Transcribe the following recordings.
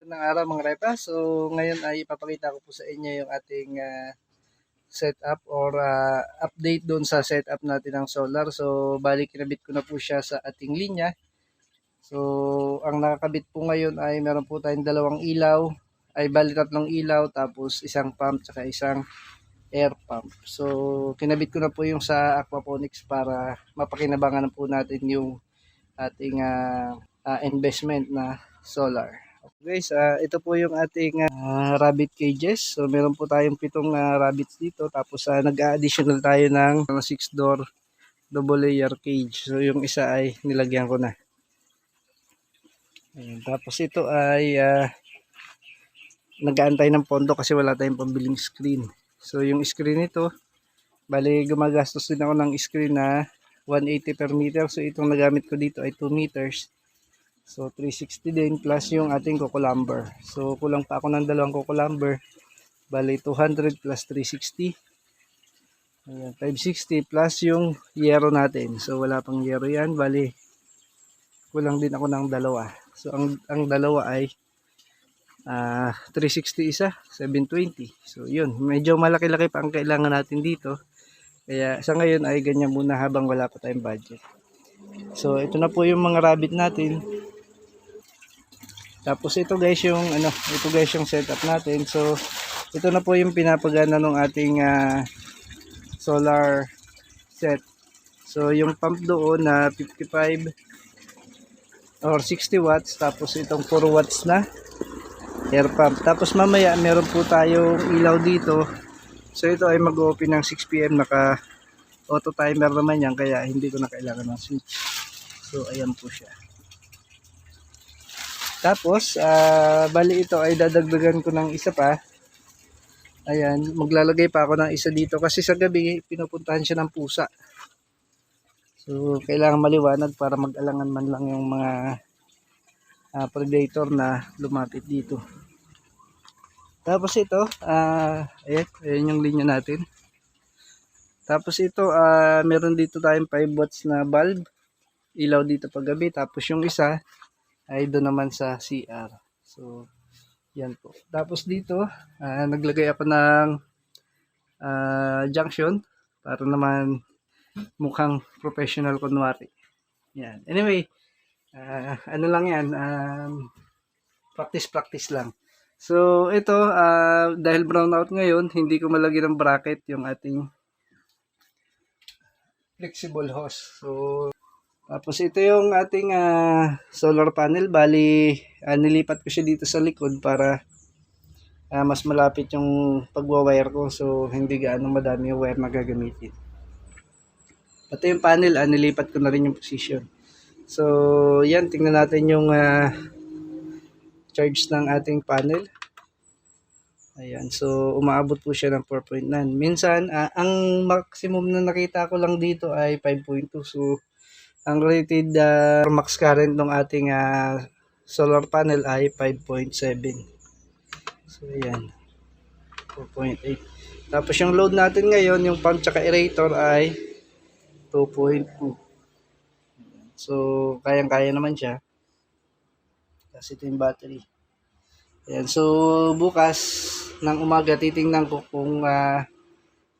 ng araw mga repa. So ngayon ay ipapakita ko po sa inyo yung ating ah, setup or ah, update doon sa setup natin ng solar. So bali kinabit ko na po siya sa ating linya. So ang nakakabit po ngayon ay meron po tayong dalawang ilaw, ay bali tatlong ilaw tapos isang pump tsaka isang air pump. So kinabit ko na po yung sa aquaponics para mapakinabangan na po natin yung ating ah, ah, investment na solar. Guys, ah, ito po yung ating ah, rabbit cages. So meron po tayong pitong ah, rabbits dito tapos ah, nag-additional tayo ng 6 door double layer cage. So yung isa ay nilagyan ko na. Ayan, tapos ito ay ah, nag-aantay ng pondo kasi wala tayong pambiling screen. So yung screen nito, bali gumagastos din ako ng screen na 180 per meter. So itong nagamit ko dito ay 2 meters. So 360 din plus yung ating cucumber. So kulang pa ako ng dalawang cucumber. Bali 200 plus 360. Ayan, 560 plus yung yero natin. So wala pang yero yan. Bali kulang din ako ng dalawa. So ang ang dalawa ay ah 360 isa, 720. So yun, medyo malaki-laki pa ang kailangan natin dito. Kaya sa ngayon ay ganyan muna habang wala pa tayong budget. So ito na po yung mga rabbit natin. Tapos ito guys yung ano, ito guys yung setup natin. So ito na po yung pinapagana ng ating ah, solar set. So yung pump doon na 55 or 60 watts tapos itong 4 watts na air pump. Tapos mamaya meron po tayong ilaw dito. So ito ay mag-open ng 6 PM naka auto timer naman yan kaya hindi ko na kailangan ng switch. So ayan po siya. Tapos ah bali ito ay dadagdagan ko ng isa pa. Ayan, maglalagay pa ako ng isa dito kasi sa gabi pinupuntahan siya ng pusa. So kailangan maliwanag para mag-alangan man lang yung mga ah, predator na lumapit dito. Tapos ito, ah ayan, ayan yung linya natin. Tapos ito, ah meron dito tayong 5 watts na bulb. Ilaw dito pag gabi. Tapos yung isa ay doon naman sa CR. So, yan po. Tapos dito, ah, naglagay ako ng ah, junction para naman mukhang professional kunwari. Yan. Anyway, ah, ano lang yan, um, practice-practice lang. So, ito, ah, dahil brownout ngayon, hindi ko malagyan ng bracket yung ating flexible hose. So, tapos ito yung ating ah, solar panel. Bali, ah, nilipat ko siya dito sa likod para ah, mas malapit yung pagwa-wire ko. So, hindi gaano madami yung wire na gagamitin. Ito yung panel, ah, nilipat ko na rin yung position. So, yan, tingnan natin yung ah, charge ng ating panel. Ayan, so umaabot po siya ng 4.9. Minsan, ah, ang maximum na nakita ko lang dito ay 5.2. So, ang rated ah, max current ng ating ah, solar panel ay 5.7. So, ayan. 4.8. Tapos yung load natin ngayon, yung pump tsaka aerator ay 2.2. So, kayang-kaya naman siya. Kasi ito yung battery. Ayan, so bukas ng umaga titingnan ko kung ah,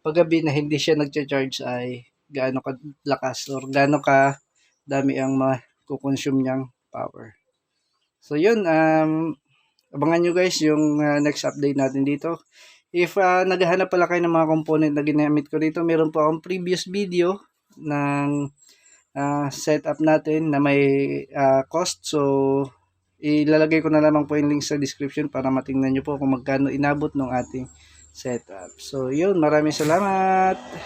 paggabi na hindi siya nagcha-charge ay gaano ka lakas or gaano ka dami ang ma-consume niyang power. So yun, um, abangan nyo guys yung ah, next update natin dito. If ah, naghahanap pala kayo ng mga component na ginamit ko dito, meron po akong previous video ng ah, setup natin na may ah, cost. So, ilalagay ko na lamang po yung link sa description para matingnan nyo po kung magkano inabot ng ating setup. So, yun. Maraming salamat.